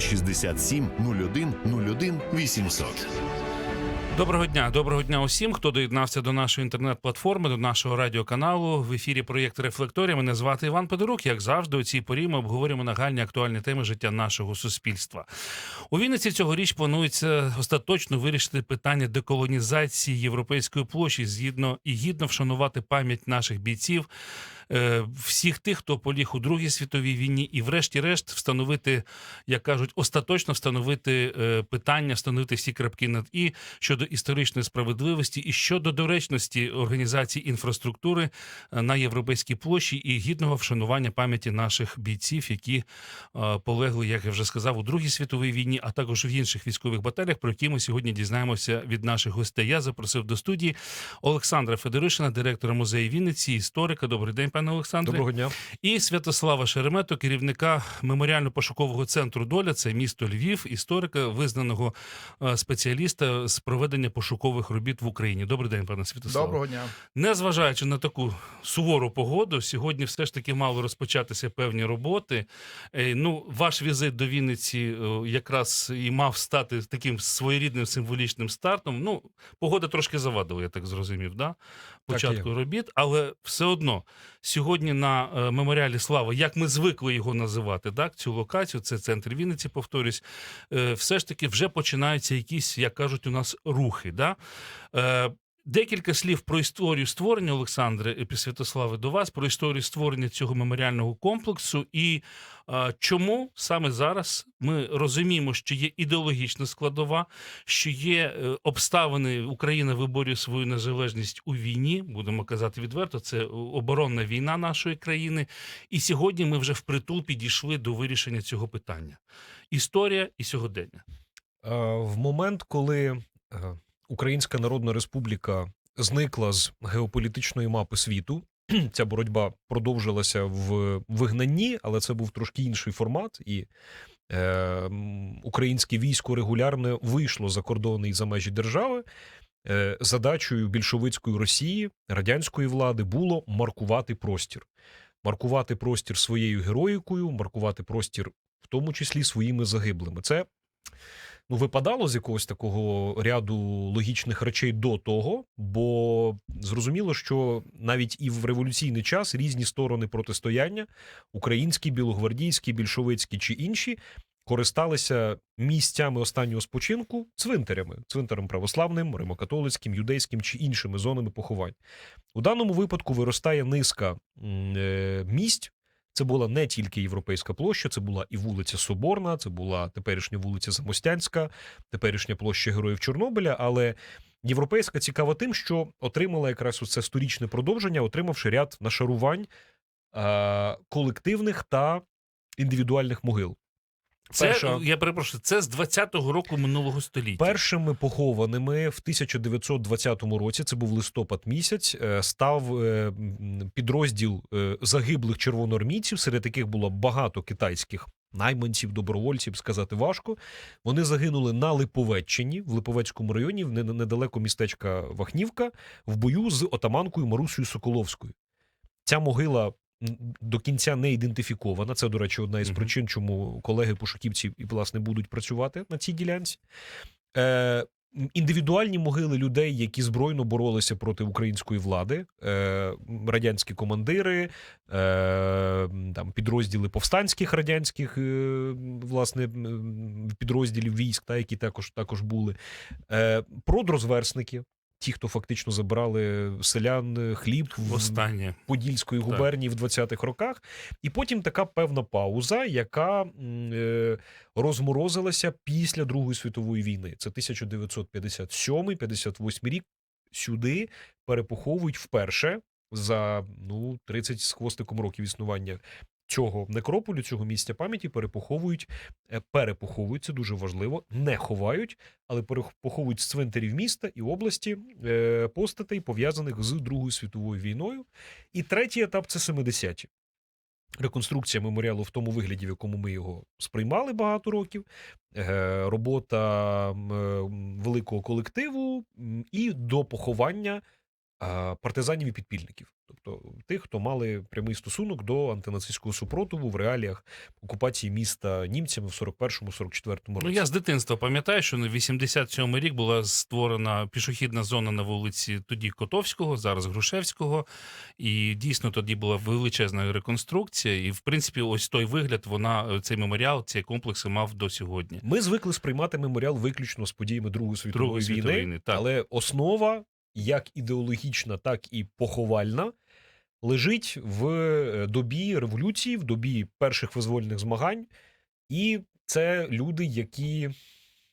067 01 01 800. Доброго дня, доброго дня усім, хто доєднався до нашої інтернет-платформи, до нашого радіоканалу. В ефірі проєкт Рефлекторія. Мене звати Іван Подорук. Як завжди, у цій порі ми обговорюємо нагальні актуальні теми життя нашого суспільства. У Вінниці цьогоріч планується остаточно вирішити питання деколонізації європейської площі, згідно і гідно вшанувати пам'ять наших бійців. Е, Всіх тих, хто поліг у Другій світовій війні, і, врешті-решт, встановити, як кажуть, остаточно встановити е, питання, встановити всі крапки над і щодо історичної справедливості і щодо доречності організації інфраструктури е, на європейській площі і гідного вшанування пам'яті наших бійців, які полегли, як я вже сказав, у Другій світовій війні, а також в інших військових баталіях, про які ми сьогодні дізнаємося від наших гостей. Я запросив до студії Олександра Федоришина, директора музею Вінниці, історика. Добрий день, пане Олександре. Доброго дня. І Святослава Шеремето, керівника меморіально-пошукового центру Доля, це місто Львів, історика, визнаного е, спеціаліста з проведення пошукових робіт в Україні. Добрий день, пане Святославе. Доброго дня. Незважаючи на таку сувору погоду, сьогодні все ж таки мали розпочатися певні роботи. Е, Ну, ваш візит до Вінниці е, якраз і мав стати таким своєрідним символічним стартом. Ну, погода трошки завадила, я так зрозумів, да? Початку робіт, але все одно сьогодні на е, меморіалі Слава, як ми звикли його називати, так, цю локацію, це центр Вінниці, повторюсь, е, все ж таки вже починаються якісь, як кажуть, у нас рухи. Да? Декілька слів про історію створення Олександре і до вас, про історію створення цього меморіального комплексу і е, чому саме зараз ми розуміємо, що є ідеологічна складова, що є е, обставини Україна виборює свою незалежність у війні. Будемо казати відверто, це оборонна війна нашої країни. І сьогодні ми вже впритул підійшли до вирішення цього питання. Історія і сьогодення. Е, В момент, коли е, Українська Народна Республіка зникла з геополітичної мапи світу, ця боротьба продовжилася в вигнанні, але це був трошки інший формат, і е, українське військо регулярно вийшло за кордони і за межі держави. Е, Задачею більшовицької Росії радянської влади було маркувати простір, маркувати простір своєю героїкою, маркувати простір в тому числі своїми загиблими. Це ну, випадало з якогось такого ряду логічних речей до того, бо зрозуміло, що навіть і в революційний час різні сторони протистояння, українські, білогвардійські, більшовицькі чи інші, користалися місцями останнього спочинку цвинтарями, цвинтарем православним, римокатолицьким, юдейським чи іншими зонами поховань. У даному випадку виростає низка е, місць. Це була не тільки європейська площа, це була і вулиця Соборна, це була теперішня вулиця Замостянська, теперішня площа Героїв Чорнобиля. Але європейська цікава тим, що отримала якраз це сторічне продовження, отримавши ряд нашарувань е- колективних та індивідуальних могил. Це Перша- я перепрошую, це з 20-го року минулого століття. Першими похованими в 1920 році, це був листопад місяць, е, став е, підрозділ е, загиблих червоноармійців, серед яких було багато китайських найманців, добровольців, сказати важко. Вони загинули на Липовеччині, в Липовецькому районі, в недалеко містечка Вахнівка, в бою з отаманкою Марусею Соколовською. Ця могила до кінця не ідентифікована. Це, до речі, одна із причин, чому колеги-пошуківці і власне будуть працювати на цій ділянці. Е, індивідуальні могили людей, які збройно боролися проти української влади, е, радянські командири, е, там підрозділи повстанських радянських е, власне підрозділів військ, та які також також були, е, продрозверсники. Ті, хто фактично забрали селян е, хліб в Останнє. Подільської Так. губернії в 20-х роках, і потім така певна пауза, яка е, розморозилася після Другої світової війни. Це 1957-58 рік. Сюди перепоховують вперше за ну 30 з хвостиком років існування цього некрополю, цього місця пам'яті. Перепоховують, е, перепоховують, це дуже важливо, не ховають, але перепоховують з цвинтарів міста і області е, постатей, пов'язаних з Другою світовою війною. І третій етап це 70-ті. Реконструкція меморіалу в тому вигляді, в якому ми його сприймали багато років, е, робота великого колективу і до поховання партизанів і підпільників, тобто тих, хто мали прямий стосунок до антинацистського супротиву в реаліях окупації міста німцями в 41-44 році. Ну, я з дитинства пам'ятаю, що на 87 рік була створена пішохідна зона на вулиці тоді Котовського, зараз Грушевського. І дійсно тоді була величезна реконструкція. І, в принципі, ось той вигляд вона цей меморіал, ці комплекси мав до сьогодні. Ми звикли сприймати меморіал виключно з подіями Другої світової Другої війни, війни, так. але основа, як ідеологічна, так і поховальна, лежить в е, добі революції, в добі перших визвольних змагань, і це люди, які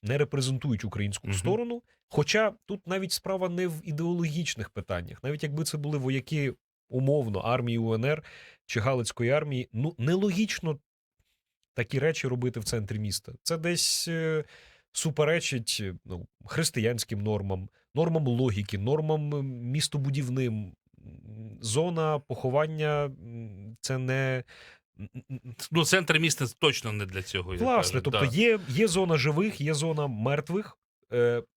не репрезентують українську Мгм. сторону. Хоча тут навіть справа не в ідеологічних питаннях, навіть якби це були вояки умовно армії УНР чи Галицької армії, ну нелогічно такі речі робити в центрі міста. Це десь е, суперечить ну, християнським нормам, нормам логіки, нормам містобудівним. Зона поховання це не. Ну, центр міста точно не для цього. я Власне, кажу, тобто да. є, є зона живих, є зона мертвих,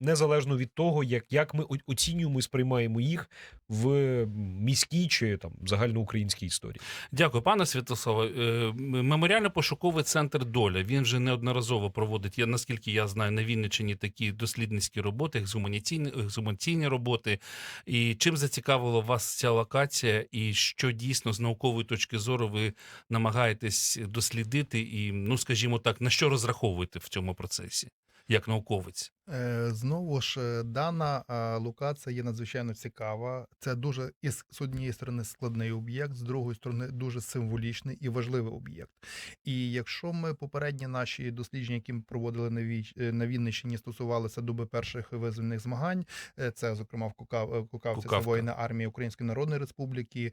незалежно від того, як, як ми оцінюємо і сприймаємо їх в міській чи там загальноукраїнській історії. Дякую, пане Святославе. Е, Меморіально-пошуковий центр Доля. Він вже неодноразово проводить, я наскільки я знаю, на Вінниччині такі дослідницькі роботи, ексгумаційні, ексгумаційні роботи. І чим зацікавила вас ця локація, і що дійсно з наукової точки зору ви намагаєтесь дослідити, і, ну скажімо так, на що розраховуєте в цьому процесі, як науковець? Е, Знову ж дана локація є надзвичайно цікава. Це дуже із з однієї сторони складний об'єкт, з другої сторони дуже символічний і важливий об'єкт. І якщо ми попередні наші дослідження, які ми проводили на Віч е, на Вінниччині, стосувалися доби перших визвольних змагань, е, це зокрема в Кукав, Кукавці, це воїни армії Української Народної Республіки,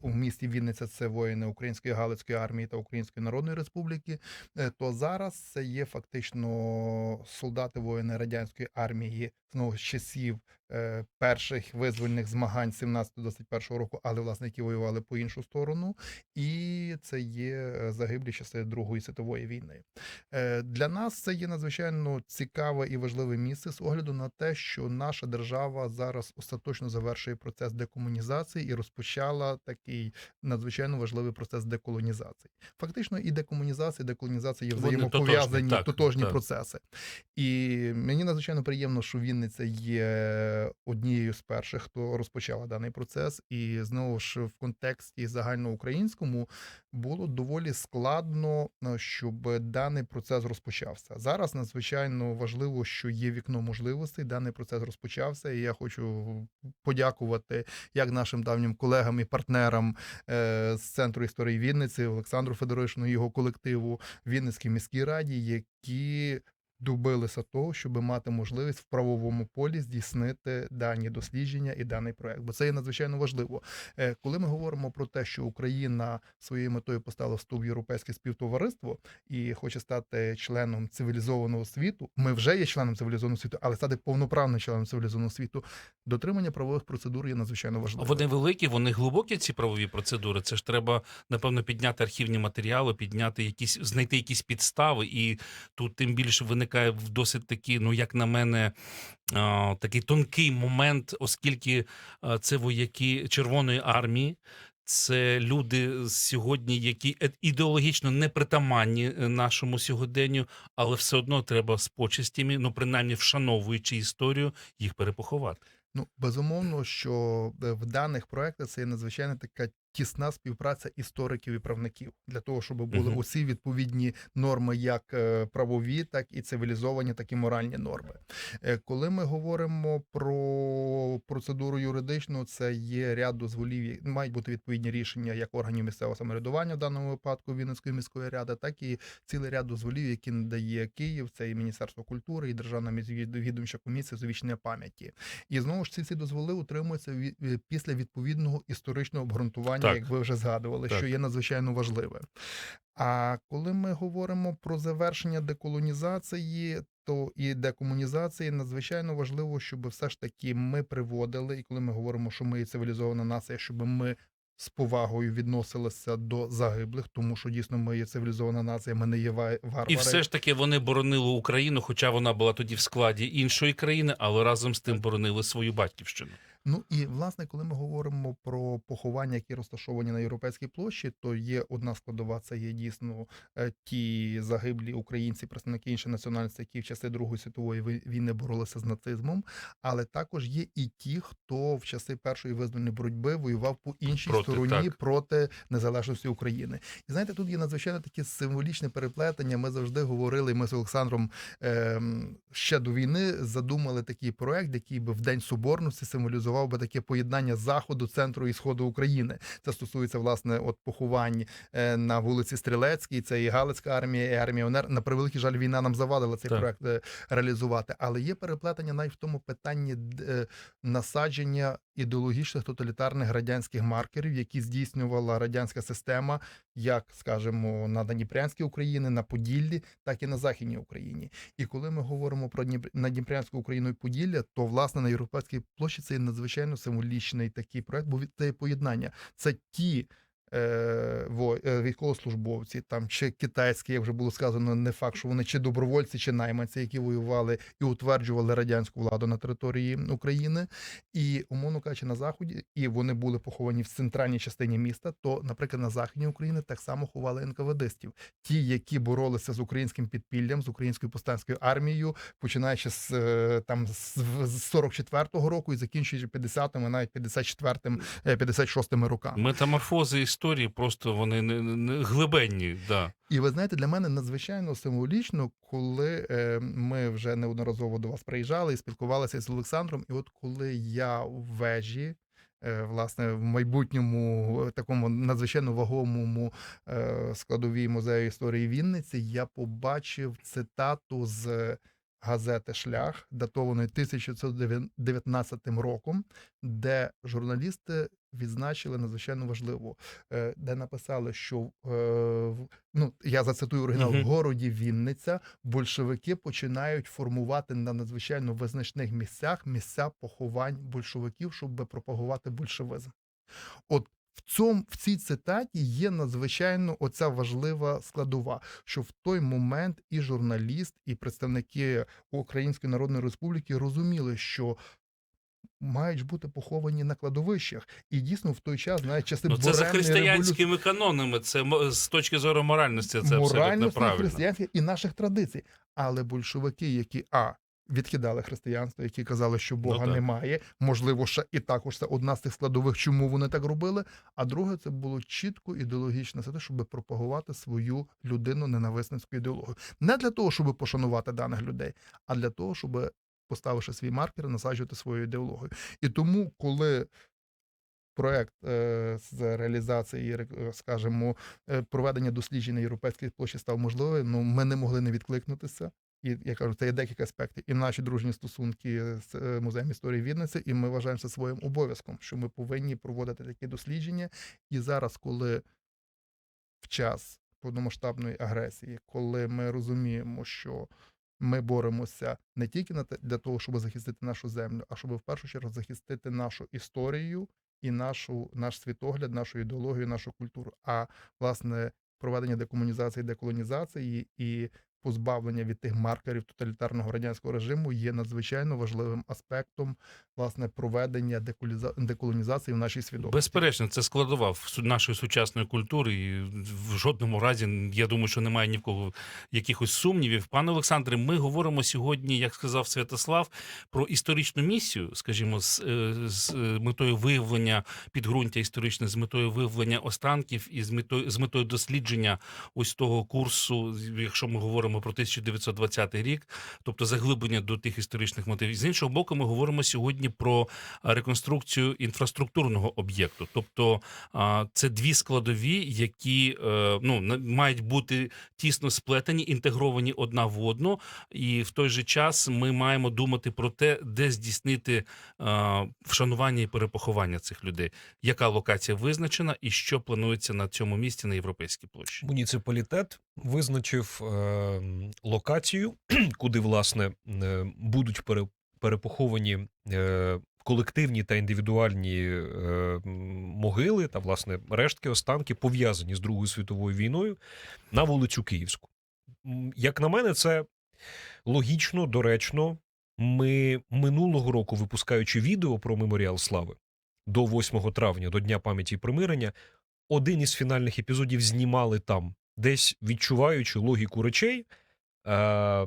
у місті Вінниця це воїни Української Галицької армії та Української Народної Республіки. То зараз це є фактично солдати воїни радянської армії знову з часів е, перших визвольних змагань 17-21 року, але власне які воювали по іншу сторону, і це є е, загиблі часи Другої світової війни. Е, Для нас це є надзвичайно цікаве і важливе місце з огляду на те, що наша держава зараз остаточно завершує процес декомунізації і розпочала такий надзвичайно важливий процес деколонізації. Фактично, і декомунізація, і деколонізація є взаємопов'язані тотожні, так, тотожні так. процеси. І мені надзвичайно приємно, що Вінниця є однією з перших, хто розпочала даний процес. І знову ж в контексті загальноукраїнському було доволі складно, е, щоб даний процес розпочався. Зараз надзвичайно важливо, що є вікно можливостей. Даний процес розпочався, і я хочу подякувати як нашим давнім колегам і партнерам е, з центру історії Вінниці Олександру Федоровичну і його колективу Вінницькій міській раді, які добилися того, щоб мати можливість в правовому полі здійснити дані дослідження і даний проект. Бо це є надзвичайно важливо. Е, Коли ми говоримо про те, що Україна своєю метою поставила вступ в європейське співтовариство і хоче стати членом цивілізованого світу, ми вже є членом цивілізованого світу, але стати повноправним членом цивілізованого світу, дотримання правових процедур є надзвичайно важливим. Вони великі, вони глибокі, ці правові процедури. Це ж треба, напевно, підняти архівні матеріали, підняти якісь, знайти якісь підстави. І тут тим більше виникає в досить такий, ну як на мене, такий тонкий момент, оскільки це вояки Червоної армії. Це люди сьогодні, які ідеологічно не притаманні е, нашому сьогоденню, але все одно треба з почестями, ну принаймні вшановуючи історію, їх перепоховати. Ну, безумовно, що е, в даних проектах це є надзвичайно така тісна співпраця істориків і правників для того, щоб були Мгм. усі відповідні норми, як е, правові, так і цивілізовані, так і моральні норми. Е, Коли ми говоримо про процедуру юридичну, це є ряд дозволів, мають бути відповідні рішення як органів місцевого самоврядування в даному випадку Вінницької міської ради, так і цілий ряд дозволів, які надає Київ, це і Міністерство культури, і Державна відомча комісія з увічнення пам'яті. І знову ж ці всі дозволи утримуються від- після відповідного історичного обґрунтування, Так. як ви вже згадували, Так. що є надзвичайно важливе. А коли ми говоримо про завершення деколонізації, то і декомунізації надзвичайно важливо, щоб все ж таки ми приводили, і коли ми говоримо, що ми є цивілізована нація, щоб ми з повагою відносилися до загиблих, тому що дійсно ми є цивілізована нація, ми не є ва- варвари. І все ж таки вони боронили Україну, хоча вона була тоді в складі іншої країни, але разом з тим боронили свою батьківщину. Ну і власне, коли ми говоримо про поховання, які розташовані на європейській площі, то є одна складова, це є дійсно е, ті загиблі українці, представники інших національностей, які в часи Другої світової війни боролися з нацизмом. Але також є і ті, хто в часи першої визвольної боротьби воював по іншій Проти, стороні так. проти незалежності України. І знаєте, тут є надзвичайно таке символічне переплетення. Ми завжди говорили. Ми з Олександром ем, ще до війни задумали такий проект, який би в день соборності символізував би таке поєднання заходу, центру і сходу України. Це стосується власне от поховань е, на вулиці Стрілецькій. Це і Галицька армія, і армія ОНР. На превеликий жаль, війна нам завадила цей Так. проект е, реалізувати. Але є переплетення навіть в тому питанні е, насадження ідеологічних тоталітарних радянських маркерів, які здійснювала радянська система, як скажімо, на Дніпрянській Україні, на Поділлі, так і на Західній Україні. І коли ми говоримо про Дніп... Надніпрянську Україну і Поділля, то власне на європейській площі це надзвичайно символічний такий проект, бо це поєднання. Це ті. Е, е, Військовослужбовці там чи китайські, як вже було сказано, не факт, що вони чи добровольці, чи найманці, які воювали і утверджували радянську владу на території України, і умовно кажучи, на заході, і вони були поховані в центральній частині міста. То, наприклад, на західній Україні так само ховали НКВДистів, ті, які боролися з українським підпіллям, з українською повстанською армією, починаючи з е, там з з 44-го року і закінчуючи 50-ми, навіть 54-м, е, 56-ми роками. Метаморфози історії просто вони не, не глибенні. Да. І ви знаєте, для мене надзвичайно символічно, коли е, ми вже неодноразово до вас приїжджали і спілкувалися з Олександром. І от коли я в вежі. е, Власне, в майбутньому е, такому надзвичайно вагомому е, складовій музею історії Вінниці я побачив цитату з газети Шлях, датованої 1919 роком, де журналісти відзначили надзвичайно важливо, е, де написали, що е, ну я зацитую оригінал в городі Вінниця большевики починають формувати на надзвичайно визначних місцях місця поховань большевиків, щоб пропагувати большевизм. От в цьому в цій цитаті є надзвичайно оця важлива складова, що в той момент і журналіст, і представники Української Народної Республіки розуміли, що мають бути поховані на кладовищах, і дійсно в той час навіть часи Ну, це за буремної революції- християнськими канонами. Це з точки зору моральності, це абсолютно правильно. християнських і наших традицій. Але большевики, які а відкидали християнство, які казали, що Бога Ну, немає, можливо, ще і також це одна з тих складових, чому вони так робили. А друге, це було чітко ідеологічне це те, щоб пропагувати свою людину ненависницьку ідеологію. Не для того, щоб пошанувати даних людей, а для того, щоб поставивши свій маркер, насаджувати свою ідеологію. І тому, коли проект е, з реалізації, ре- скажімо, е, проведення досліджень на європейській площі став можливим, ну ми не могли не відкликнутися. І я кажу, це є декілька аспектів. І наші дружні стосунки з е, музеєм історії Вінниці, і ми вважаємо це своїм обов'язком, що ми повинні проводити такі дослідження. І зараз, коли в час повномасштабної агресії, коли ми розуміємо, що ми боремося не тільки для того, щоб захистити нашу землю, а щоб в першу чергу захистити нашу історію і нашу наш світогляд, нашу ідеологію, нашу культуру. А власне проведення декомунізації, деколонізації і позбавлення від тих маркерів тоталітарного радянського режиму є надзвичайно важливим аспектом власне проведення деколонізації в нашій свідомості. Безперечно, це складова нашої сучасної культури, і в жодному разі я думаю, що немає ні в кого якихось сумнівів. Пане Олександре, ми говоримо сьогодні, як сказав Святослав, про історичну місію, скажімо, з, е, з е, метою виявлення підґрунтя історичне, з метою виявлення останків і з метою з метою дослідження ось того курсу, якщо ми говоримо про 1920 рік, тобто заглиблення до тих історичних мотивів. З іншого боку, ми говоримо сьогодні про реконструкцію інфраструктурного об'єкту. Тобто це дві складові, які е, ну, мають бути тісно сплетені, інтегровані одна в одну. І в той же час ми маємо думати про те, де здійснити вшанування і перепоховання цих людей. Яка локація визначена і що планується на цьому місці на європейській площі? Муніципалітет визначив е, локацію, куди власне е, будуть перепоховані е, колективні та індивідуальні е, могили та власне рештки останки пов'язані з Другою світовою війною на вулицю Київську. Як на мене, це логічно, доречно. Ми минулого року, випускаючи відео про меморіал слави до 8 травня, до Дня пам'яті і примирення, один із фінальних епізодів знімали там, десь відчуваючи логіку речей, е, е,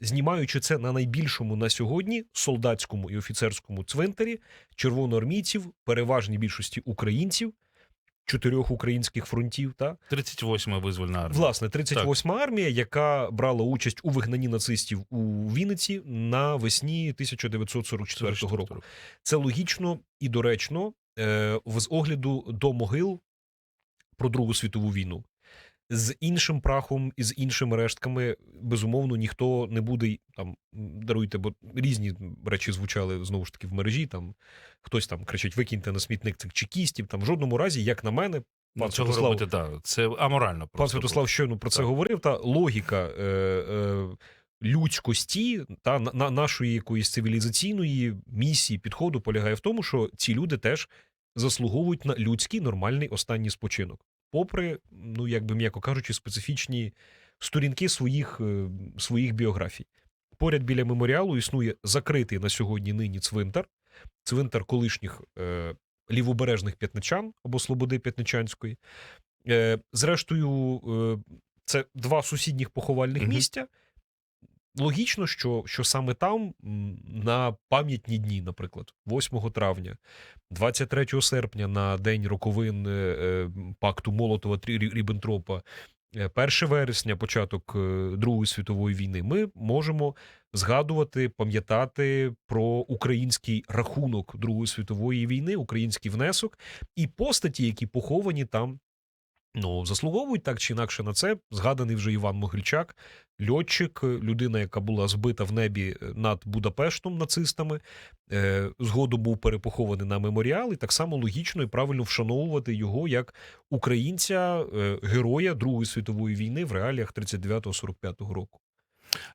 знімаючи це на найбільшому на сьогодні солдатському і офіцерському цвинтарі червоноармійців, переважній більшості українців, чотирьох українських фронтів. Та 38-ма визвольна армія. власне 38-ма армія, яка брала участь у вигнанні нацистів у Вінниці навесні 1944 року. Це логічно і доречно е, з огляду до могил про Другу світову війну. З іншим прахом і з іншими рештками, безумовно, ніхто не буде там даруйте, бо різні речі звучали знову ж таки в мережі. Там хтось там кричить: викиньте на смітник цих чекістів. Там в жодному разі, як на мене, Ну, пан цього Святослав, робити, да, це аморально. Пан Святослав щойно про це Так. говорив. Та логіка е, е, людськості та на, на- нашої якоїсь цивілізаційної місії підходу полягає в тому, що ці люди теж заслуговують на людський нормальний останній спочинок, попри, ну як би м'яко кажучи, специфічні сторінки своїх, е, своїх біографій. Поряд біля меморіалу існує закритий на сьогодні нині цвинтар, цвинтар колишніх е, лівобережних п'ятничан або Слободи П'ятничанської. Е, зрештою, е, це два сусідніх поховальних Мгм. місця. Логічно, що, що саме там на пам'ятні дні, наприклад, 8 травня, 23 серпня на день роковин е, е, пакту Молотова Ріббентропа, 1 вересня, початок е, Другої світової війни, ми можемо згадувати, пам'ятати про український рахунок Другої світової війни, український внесок і постаті, які поховані там. Ну, заслуговують так чи інакше на це. Згаданий вже Іван Могильчак, льотчик, людина, яка була збита в небі е, над Будапештом нацистами. Е, згодом був перепохований на меморіал, і так само логічно і правильно вшановувати його як українця, е, героя Другої світової війни в реаліях 39-45 року.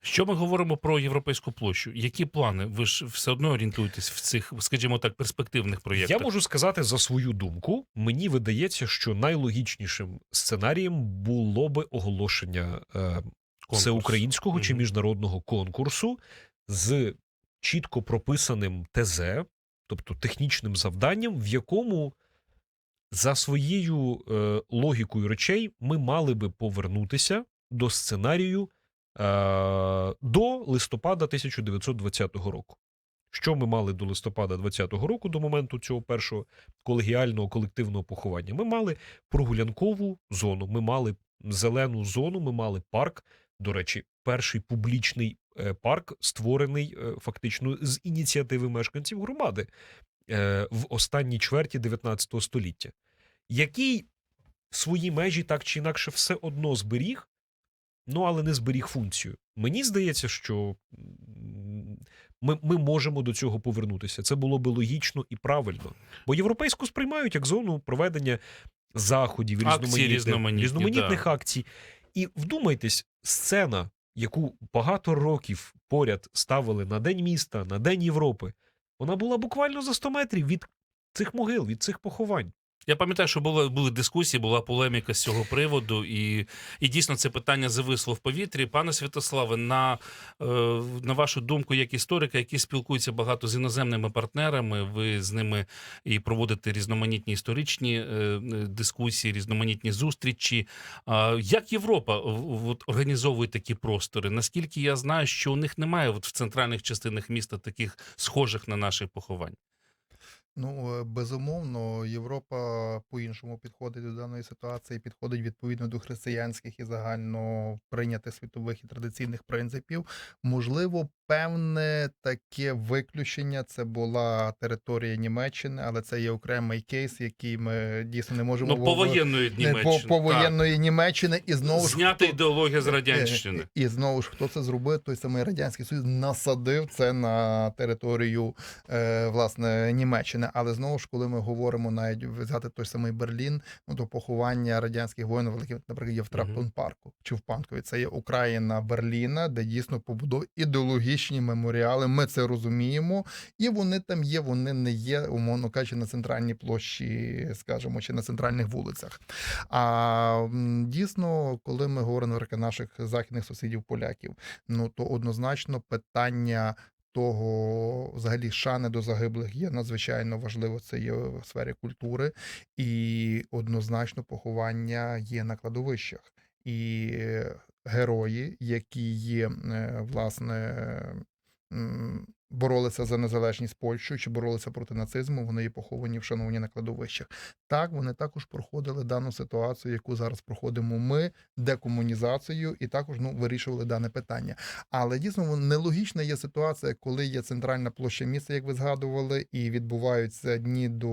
Що ми говоримо про європейську площу? Які плани? Ви ж все одно орієнтуєтесь в цих, скажімо так, перспективних проєктах. Я можу сказати за свою думку. Мені видається, що найлогічнішим сценарієм було би оголошення е, всеукраїнського чи міжнародного конкурсу з чітко прописаним ТЗ, тобто технічним завданням, в якому за своєю е, логікою речей ми мали би повернутися до сценарію до листопада 1920 року. Що ми мали до листопада 20-го року, до моменту цього першого колегіального колективного поховання? Ми мали прогулянкову зону, ми мали зелену зону, ми мали парк. До речі, перший публічний е, парк створений е, фактично з ініціативи мешканців громади е, в останній чверті 19 століття, який свої межі так чи інакше все одно зберіг, ну але не зберіг функцію. Мені здається, що ми, ми можемо до цього повернутися. Це було би логічно і правильно. Бо європейську сприймають як зону проведення заходів, різноманітних, різноманітні, різноманітних да. акцій. І вдумайтесь, сцена, яку багато років поряд ставили на День міста, на День Європи, вона була буквально за 100 метрів від цих могил, від цих поховань. Я пам'ятаю, що були, були дискусії, була полеміка з цього приводу, і, і дійсно це питання зависло в повітрі. Пане Святославе, на, е, на вашу думку, як історика, який спілкується багато з іноземними партнерами, ви з ними і проводите різноманітні історичні е, дискусії, різноманітні зустрічі. Як Європа от, організовує такі простори? Наскільки я знаю, що у них немає от, в центральних частинах міста таких схожих на наших поховань? Ну, е, безумовно, Європа по-іншому підходить до даної ситуації, підходить відповідно до християнських і загально прийнятих світових і традиційних принципів. Можливо, певне таке виключення це була територія Німеччини, але це є окремий кейс, який ми дійсно не можемо Ну, повоєнної Німеччини. по, повоєнної Німеччини і знову ж Знята хто- ідеологія з Е, радянщини. І, і знову ж хто це зробив? Той самий радянський союз насадив це на територію е, власне Німеччини. Але знову ж, коли ми говоримо навіть взяти той самий Берлін, ну то поховання радянських воїнів, великих, наприклад, є в Траптон парку чи в Панкові. Це є Україна Берліна, де дійсно побудов ідеологічні меморіали. Ми це розуміємо, і вони там є. Вони не є, умовно кажучи, на центральній площі, скажімо, чи на центральних вулицях. А дійсно, коли ми говоримо про наших західних сусідів поляків, ну то однозначно питання того, взагалі, шани до загиблих є надзвичайно важливо. Це є в сфері культури, і однозначно поховання є на кладовищах. І герої, які є, е, власне, боролися за незалежність Польщі чи боролися проти нацизму, вони є поховані, вшановані на кладовищах. Так, вони також проходили дану ситуацію, яку зараз проходимо ми, декомунізацію, і також ну, вирішували дане питання. Але дійсно нелогічна є ситуація, коли є центральна площа міста, як ви згадували, і відбуваються дні до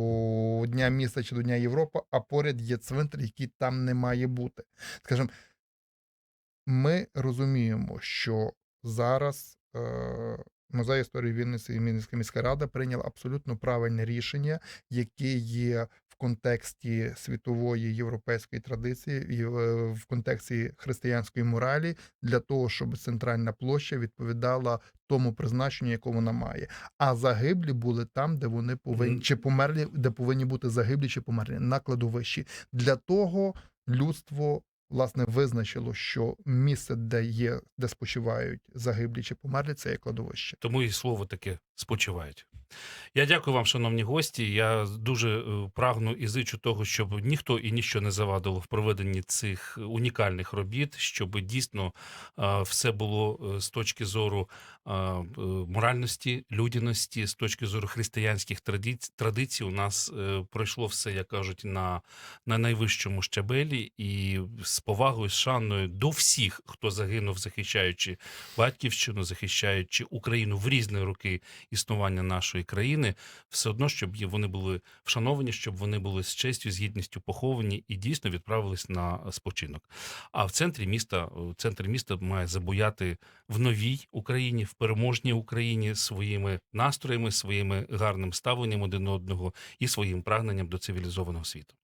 Дня міста чи до Дня Європи, а поряд є цвинтар, який там не має бути. Скажімо, ми розуміємо, що зараз музей історії Вінниці і Вінницька міська рада прийняла абсолютно правильне рішення, яке є в контексті світової європейської традиції і в, в контексті християнської моралі для того, щоб центральна площа відповідала тому призначенню, яке вона має. А загиблі були там, де вони повинні чи померлі, де повинні бути загиблі чи померлі на кладовищі. Для того людство власне визначило, що місце, де є, де спочивають загиблі чи померлі, це є кладовище. Тому і слово таке спочивають. Я дякую вам, шановні гості. Я дуже е, прагну і зичу того, щоб ніхто і ніщо не завадило в проведенні цих унікальних робіт, щоб дійсно е, все було е, з точки зору моральності, людяності, з точки зору християнських традицій. У нас пройшло все, як кажуть, на, на найвищому щабелі, і з повагою, з шаною до всіх, хто загинув, захищаючи батьківщину, захищаючи Україну в різні роки існування нашої країни, все одно, щоб вони були вшановані, щоб вони були з честю, з гідністю поховані і дійсно відправились на спочинок. А в центрі міста, в центрі міста має забуяти в новій Україні, в переможній Україні своїми настроями, своїми гарним ставленням один одного і своїм прагненням до цивілізованого світу.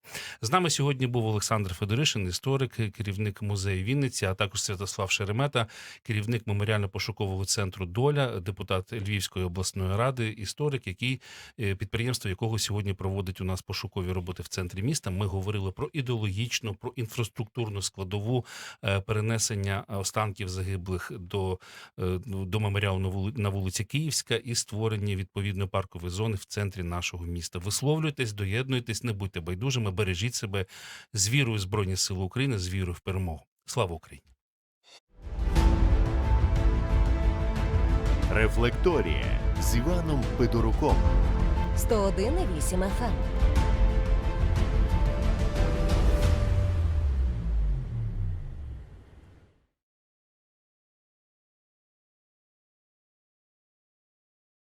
З нами сьогодні був Олександр Федоришин, історик, керівник музею Вінниці, а також Святослав Шеремета, керівник меморіально-пошукового центру Доля, депутат Львівської обласної ради, історик, який е, підприємство якого сьогодні проводить у нас пошукові роботи в центрі міста. Ми говорили про ідеологічну, про інфраструктурну складову е, перенесення останків загиблих до, е, до меморіалу на вулиці Київська і створення відповідної паркової зони в центрі нашого міста. Висловлюйтесь, доєднуйтесь, не будьте байдужими, бережіть себе з вірою Збройні Сили України, з вірою в перемогу. Слава Україні! Рефлекторія з Іваном Федоруком. 101,8 FM.